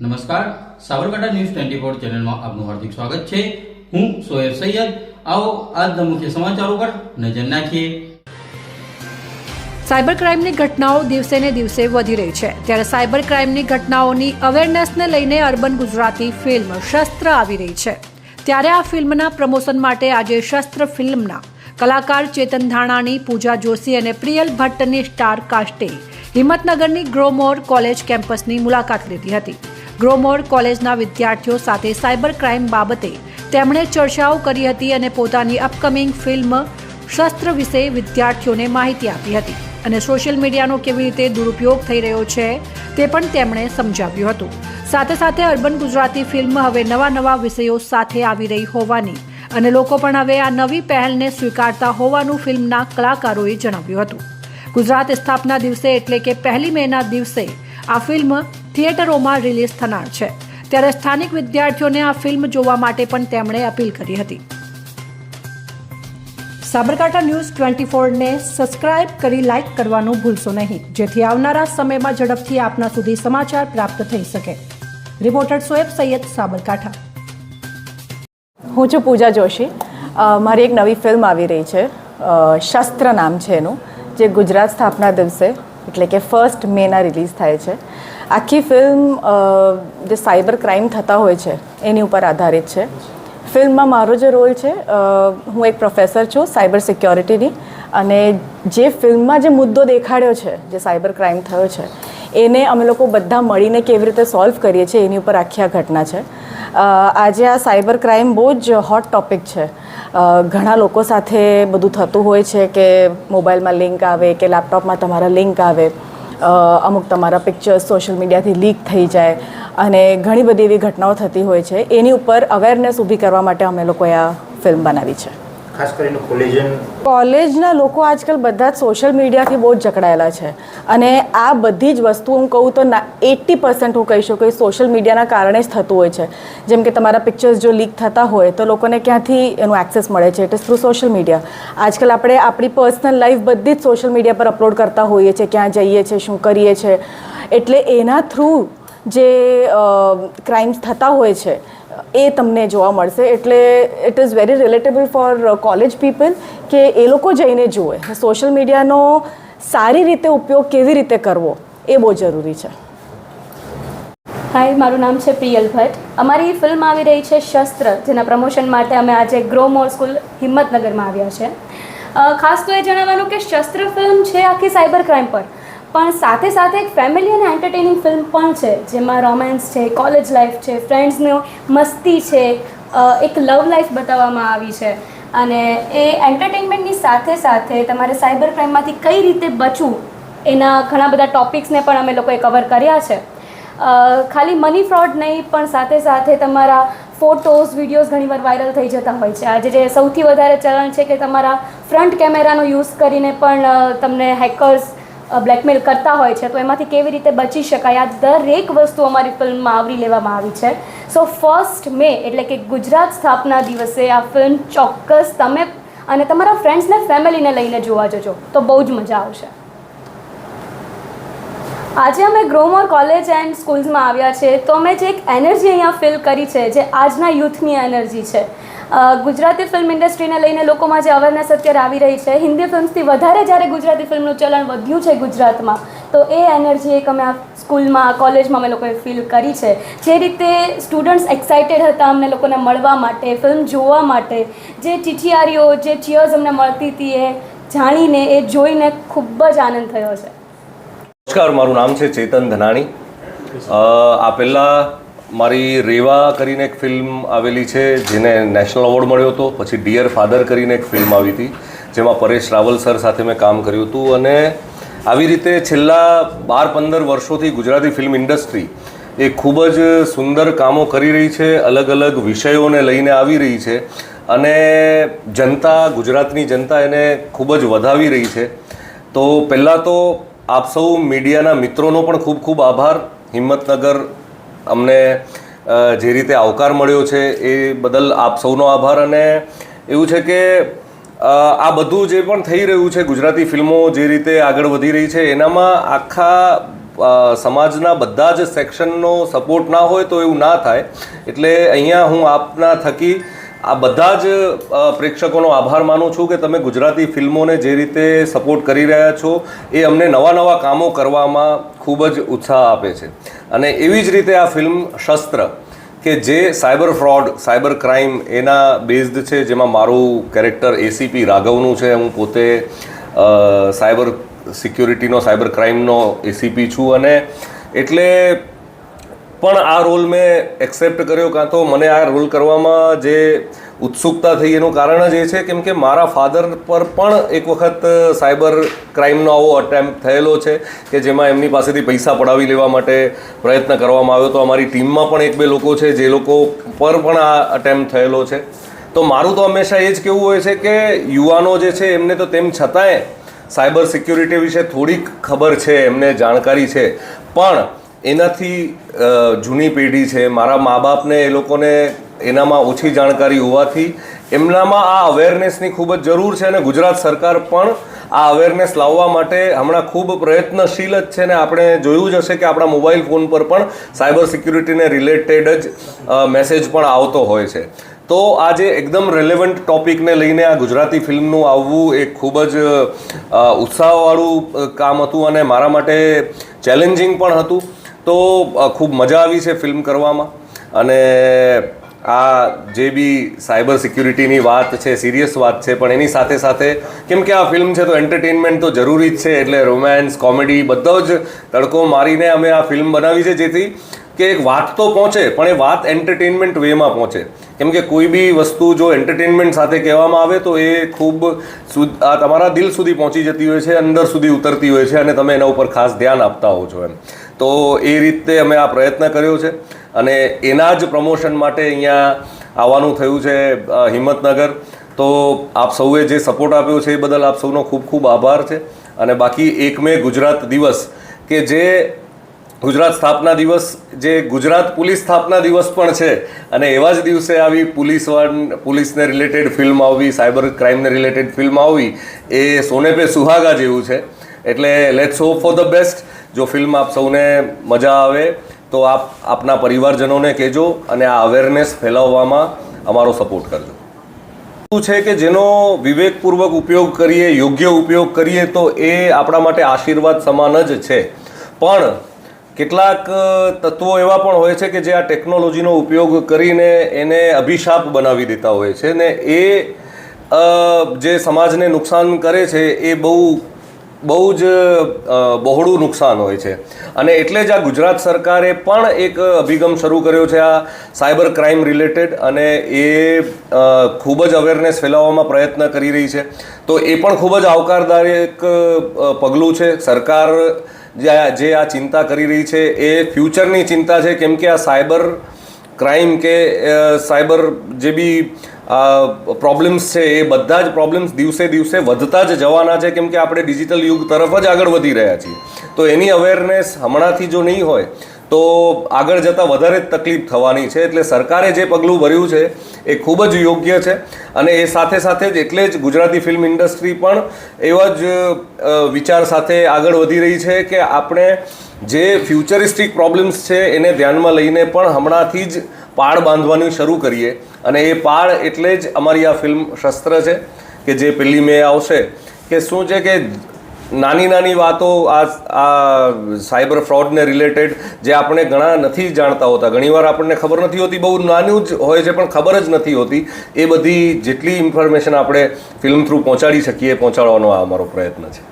નમસ્કાર. Sabarkantha news twenty four ચેનલમાં આપનું હાર્દિક સ્વાગત છે. હું સોહેર સૈયદ. આવો આજના મુખ્ય સમાચારો પર નજર નાખીએ. સાયબર ક્રાઇમની ઘટનાઓ દિવસે ને દિવસે વધી રહી છે. ત્યારે સાયબર ક્રાઇમની ઘટનાઓની અવેરનેસને લઈને અર્બન ગુજરાતી ફિલ્મ શસ્ત્ર આવી રહી છે. ત્યારે આ ફિલ્મના પ્રમોશન માટે આજે શસ્ત્ર ફિલ્મના કલાકાર ચેતન ધાણાની પૂજા જોશી અને પ્રિયલ ભટ્ટની સ્ટાર કાસ્ટે હિંમતનગરની ગ્રોમોર કોલેજ કેમ્પસની મુલાકાત લીધી હતી. ગ્રોમોર કોલેજના વિદ્યાર્થીઓ સાથે સાયબર ક્રાઇમ બાબતે તેમણે ચર્ચાઓ કરી હતી અને પોતાની અપકમિંગ ફિલ્મ શસ્ત્ર વિશે વિદ્યાર્થીઓને માહિતી આપી હતી. અને સોશિયલ મીડિયાનો કેવી રીતે દુરુપયોગ થઈ રહ્યો છે તે પણ તેમણે સમજાવ્યું હતું. સાથે સાથે અર્બન ગુજરાતી ફિલ્મ હવે નવા નવા વિષયો સાથે આવી રહી હોવાની અને લોકો પણ હવે આ નવી પહેલને સ્વીકારતા હોવાનું ફિલ્મના કલાકારોએ જણાવ્યું હતું. ગુજરાત સ્થાપના દિવસે એટલે કે પહેલી મેના દિવસે આ ફિલ્મ થિયેટરોમાં રિલીઝ થનાર છે. ત્યારે સ્થાનિક વિદ્યાર્થીઓને આ ફિલ્મ જોવા માટે પણ તેમણે અપીલ કરી હતી. સાબરકાંઠા ન્યૂઝ ટ્વેન્ટી ફોરને સબસ્ક્રાઇબ કરી લાઇક કરવાનું ભૂલશો નહીં. જેથી આવનારા સમયમાં ઝડપથી આપના સુધી સમાચાર પ્રાપ્ત થઈ શકે. રિપોર્ટર સોએબ સૈયદ સાબરકાંઠા. હું છું પૂજા જોશી. મારી એક નવી ફિલ્મ આવી રહી છે. શસ્ત્ર નામ છે એનું, જે ગુજરાત સ્થાપના દિવસે એટલે કે ફર્સ્ટ મેના રિલીઝ થાય છે. આખી ફિલ્મ જે સાયબર ક્રાઇમ થતા હોય છે, એની ઉપર આધારિત છે. ફિલ્મમાં મારો જે રોલ છે હું એક પ્રોફેસર છું સાયબર સિક્યોરિટીની અને જે ફિલ્મમાં જે મુદ્દો દેખાડ્યો છે, જે સાયબર ક્રાઇમ થયો છે, એને અમે લોકો બધા મળીને કેવી રીતે સોલ્વ કરીએ છીએ, એની ઉપર આખી આ ઘટના છે. આજે આ સાયબર ક્રાઇમ બહુ જ હોટ ટોપિક છે. ઘણા લોકો સાથે બધું થતું હોય છે કે મોબાઈલમાં લિંક આવે કે લેપટોપમાં તમારા લિંક આવે અમુક તમારા પિક્ચર્સ સોશિયલ મીડિયાથી લીક થઈ જાય અને ઘણી બધી એવી ઘટનાઓ થતી હોય છે. એની ઉપર અવેરનેસ ઊભી કરવા માટે અમે લોકોએ આ ફિલ્મ બનાવી છે. ખાસ કરીને કોલેજન? કોલેજના લોકો આજકાલ બધા જ સોશિયલ મીડિયાથી બહુ જ જકડાયેલા છે. અને આ બધી જ વસ્તુ હું કહું તો ના, એટી પર્સન્ટ હું કહી શકું એ સોશિયલ મીડિયાના કારણે જ થતું હોય છે. જેમ કે તમારા પિક્ચર્સ જો લીક થતા હોય તો લોકોને ક્યાંથી એનું એક્સેસ મળે છે? It is through social media આજકાલ આપણે આપણી પર્સનલ લાઈફ બધી જ સોશિયલ મીડિયા પર અપલોડ કરતા હોઈએ છીએ, ક્યાં જઈએ છીએ, શું કરીએ છીએ. એટલે એના થ્રુ જે ક્રાઇમ્સ થતા હોય છે એ તમને જોવા મળશે. એટલે it is very relatable for college people કે એ લોકો જઈને જુએ. સોશિયલ મીડિયાનો સારી રીતે ઉપયોગ કેવી રીતે કરવો એ બહુ જરૂરી છે. હાય મારું નામ છે પ્રિયલ ભટ્ટ. અમારી ફિલ્મ આવી રહી છે શસ્ત્ર, જેના પ્રમોશન માટે અમે આજે ગ્રો મોર સ્કૂલ હિંમતનગરમાં આવ્યા છે. ખાસ તો એ જણાવવાનું કે શસ્ત્ર ફિલ્મ છે આખી સાયબર ક્રાઇમ પર. પણ સાથે સાથે એક ફેમિલી અને એન્ટરટેનિંગ ફિલ્મ પણ છે, જેમાં રોમેન્સ છે કોલેજ લાઈફ છે ફ્રેન્ડ્સનો મસ્તી છે એક લવ લાઈફ બતાવવામાં આવી છે. અને એ એન્ટરટેનમેન્ટની સાથે સાથે તમારે સાયબર ક્રાઇમમાંથી કઈ રીતે બચવું, એના ઘણા બધા ટોપિક્સને પણ અમે લોકોએ કવર કર્યા છે. ખાલી મની ફ્રોડ નહીં, પણ સાથે સાથે તમારા ફોટોઝ વિડીયોઝ ઘણીવાર વાયરલ થઈ જતા હોય છે. આજે જે સૌથી વધારે ચલણ છે કે તમારા ફ્રન્ટ કેમેરાનો યુઝ કરીને પણ તમને હેકર્સ બ્લેકમેલ કરતા હોય છે, તો એમાંથી કેવી રીતે બચી શકાય? આ દરેક વસ્તુ અમારી ફિલ્મમાં આવરી લેવામાં આવી છે. સો ફર્સ્ટ મે એટલે કે ગુજરાત સ્થાપના દિવસે આ ફિલ્મ ચોક્કસ તમે અને તમારા ફ્રેન્ડ્સને ફેમિલીને લઈને જોવા જજો. તો બહુ જ મજા આવશે. આજે અમે ગ્રોમોર કોલેજ એન્ડ સ્કૂલ્સમાં આવ્યા છે, તો અમે જે એક એનર્જી અહીંયા ફીલ કરી છે, જે આજના યુથની એનર્જી છે ગુજરાતી ફિલ્મ ઇન્ડસ્ટ્રીને લઈને લોકોમાં જે અવેરનેસ અત્યારે આવી રહી છે, હિન્દી ફિલ્મ્સથી વધારે જ્યારે ગુજરાતી ફિલ્મનું ચલણ વધ્યું છે ગુજરાતમાં, તો એ એનર્જી એક અમે આ સ્કૂલમાં કોલેજમાં અમે લોકોએ ફીલ કરી છે. જે રીતે સ્ટુડન્ટ્સ એક્સાઇટેડ હતા અમને લોકોને મળવા માટે ફિલ્મ જોવા માટે, જે ચીઠિયારીઓ, જે ચિયર્સ અમને મળતી હતી એ જાણીને, એ જોઈને ખૂબ જ આનંદ થયો છે. નમસ્કાર, મારું નામ છે ચેતન ધનાણી. આ પહેલાં મારી રેવા કરીને એક ફિલ્મ આવેલી છે, જેને નેશનલ એવોર્ડ મળ્યો હતો. પછી ડિયર ફાધર કરીને એક ફિલ્મ આવી હતી, જેમાં પરેશ રાવલ સર સાથે મેં કામ કર્યું હતું. અને આવી રીતે છેલ્લા બાર પંદર વર્ષોથી ગુજરાતી ફિલ્મ ઇન્ડસ્ટ્રી એ ખૂબ જ સુંદર કામો કરી રહી છે અલગ અલગ વિષયોને લઈને આવી રહી છે. અને જનતા, ગુજરાતની જનતા એને ખૂબ જ વધાવી રહી છે. તો પહેલાં તો આપ સૌ મીડિયાના મિત્રોનો પણ ખૂબ ખૂબ આભાર. હિંમતનગર અમને જે રીતે આવકાર મળ્યો છે એ બદલ આપ સૌનો આભાર અને એવું છે કે આ બધું જે પણ થઈ રહ્યું છે ગુજરાતી ફિલ્મો જે રીતે આગળ વધી રહી છે, એનામાં આખા સમાજના બધા જ સેક્શનનો સપોર્ટ ના હોય તો એવું ના થાય. એટલે અહીંયા હું આપના થકી આ બધા જ પ્રેક્ષકોનો આભાર માનું છું કે તમે ગુજરાતી ફિલ્મોને જે રીતે સપોર્ટ કરી રહ્યા છો, એ અમને નવા નવા કામો કરવામાં ખૂબ જ ઉત્સાહ આપે છે. અને એવી જ રીતે આ ફિલ્મ શસ્ત્ર, કે જે સાયબર ફ્રોડ, સાયબર ક્રાઇમ, એના બેઝડ છે, જેમાં મારું કેરેક્ટર એસીપી રાઘવનું છે, હું પોતે સાયબર સિક્યુરિટીનો, સાયબર ક્રાઇમનો એસીપી છું. અને એટલે પણ આ રોલ મેં એક્સેપ્ટ કર્યો કાં તો મને આ રોલ કરવામાં જે ઉત્સુકતા થઈ એનું કારણ જ એ છે કેમ કે મારા ફાધર પર પણ એક વખત સાયબર ક્રાઇમનો આવો અટેમ્પ થયેલો છે કે જેમાં એમની પાસેથી પૈસા પડાવી લેવા માટે પ્રયત્ન કરવામાં આવ્યો. તો અમારી ટીમમાં પણ એક બે લોકો છે જે લોકો પર પણ આ અટેમ્પ થયેલો છે. તો મારું તો હંમેશા એ જ કહેવું હોય છે કે યુવાનો જે છે એમને તો તેમ છતાંય સાયબર સિક્યુરિટી વિશે થોડીક ખબર છે, એમને જાણકારી છે. પણ એનાથી જૂની પેઢી છે. મારા મા બાપને એ લોકોને એનામાં ઓછી જાણકારી હોવાથી એમનામાં આ અવેરનેસની ખૂબ જ જરૂર છે અને ગુજરાત સરકાર પણ આ અવેરનેસ લાવવા માટે હમણાં ખૂબ પ્રયત્નશીલ જ છે ને આપણે જોયું જ હશે કે આપણા મોબાઈલ ફોન પર પણ સાયબર સિક્યુરિટીને રિલેટેડ જ મેસેજ પણ આવતો હોય છે. તો આજે એકદમ રેલેવન્ટ ટોપિકને લઈને આ ગુજરાતી ફિલ્મનું આવવું એ ખૂબ જ ઉત્સાહવાળું કામ હતું અને મારા માટે ચેલેન્જિંગ પણ હતું. તો ખૂબ મજા આવી છે ફિલ્મ કરવામાં. અને આ જે બી સાયબર સિક્યુરિટીની વાત છે, સિરિયસ વાત છે, પણ એની સાથે સાથે કેમ કે આ ફિલ્મ છે તો એન્ટરટેનમેન્ટ તો જરૂરી જ છે, એટલે રોમેન્સ, કોમેડી બધો જ તડકો મારીને અમે આ ફિલ્મ બનાવી છે જેથી કે એક વાત તો પહોંચે, પણ એ વાત એન્ટરટેનમેન્ટ વેમાં પહોંચે. કેમ કે કોઈ બી વસ્તુ જો એન્ટરટેનમેન્ટ સાથે કહેવામાં આવે તો એ ખૂબ આ તમારા દિલ સુધી પહોંચી જતી હોય છે, અંદર સુધી ઉતરતી હોય છે અને તમે એના ઉપર ખાસ ધ્યાન આપતા હો છો એમ. તો એ રીતે અમે આ પ્રયત્ન કર્યો છે. અને એના જ પ્રમોશન માટે અહીંયા આવવાનું થયું છે હિંમતનગર. તો આપ સૌએ જે સપોર્ટ આપ્યો છે એ બદલ આપ સૌનો ખૂબ ખૂબ આભાર છે. અને બાકી એક મે ગુજરાત દિવસ, કે જે ગુજરાત સ્થાપના દિવસ, જે ગુજરાત પોલીસ સ્થાપના દિવસ પણ છે. અને એવા જ દિવસે આવી પોલીસ પોલીસને રિલેટેડ ફિલ્મ આવવી સાયબર ક્રાઇમને રિલેટેડ ફિલ્મ આવવી એ સોને પે સુહાગા જેવું છે. એટલે let's hope for the best જો ફિલ્મ આપ સૌને મજા આવે, તો આપ આપના પરિવારજનોને કહેજો અને આ અવેરનેસ ફેલાવવામાં અમારો સપોર્ટ કરજો. શું છે કે જેનો વિવેકપૂર્વક ઉપયોગ કરીએ, યોગ્ય ઉપયોગ કરીએ, તો એ આપણા માટે આશીર્વાદ સમાન જ છે. પણ કેટલાક તત્વો એવા પણ હોય છે કે જે આ ટેકનોલોજીનો ઉપયોગ કરીને એને અભિશાપ બનાવી દેતા હોય છે ને એ જે સમાજને નુકસાન કરે છે, એ બહુ બહુ જ બહોળું નુકસાન હોય છે. અને એટલે જ આ ગુજરાત સરકારે પણ એક અભિગમ શરૂ કર્યો છે આ સાયબર ક્રાઇમ રિલેટેડ અને એ ખૂબ જ અવેરનેસ ફેલાવવામાં પ્રયત્ન કરી રહી છે. તો એ પણ ખૂબ જ આવકારદાયક પગલું છે. સરકાર જે આ- ચિંતા કરી રહી છે એ ફ્યુચરની ચિંતા છે. કેમ કે આ સાયબર ક્રાઇમ કે સાયબર જે બી પ્રોબ્લેમ્સ છે એ બધા જ પ્રોબ્લેમ્સ દિવસે દિવસે વધતા જ જવાના છે, કેમ કે આપણે ડિજિટલ યુગ તરફ જ આગળ વધી રહ્યા છીએ. તો એની અવેરનેસ હમણાંથી જો નહીં હોય, તો આગળ જતાં વધારે જ તકલીફ થવાની છે. એટલે સરકારે જે પગલું ભર્યું છે, એ ખૂબ જ યોગ્ય છે. અને એ સાથે સાથે જ એટલે જ ગુજરાતી ફિલ્મ ઇન્ડસ્ટ્રી પણ એવા જ વિચાર સાથે આગળ વધી રહી છે કે આપણે જે ફ્યુચરિસ્ટિક પ્રોબ્લેમ્સ છે, એને ધ્યાનમાં લઈને પણ હમણાંથી જ પાળ બાંધવાની શરૂ કરીએ. અને એ પાળ એટલે જ અમારી આ ફિલ્મ શસ્ત્ર છે કે જે પેલી મે આવશે, કે શું છે કે નાની નાની વાતો આ આ સાયબર ફ્રોડને રિલેટેડ જે આપણે ઘણા નથી જાણતા હોતા. ઘણીવાર આપણને ખબર નથી હોતી, બહુ નાનું જ હોય છે, પણ ખબર જ નથી હોતી. એ બધી જેટલી ઇન્ફોર્મેશન આપણે ફિલ્મ થ્રુ પહોંચાડી શકીએ, પહોંચાડવાનો આ અમારો પ્રયત્ન છે.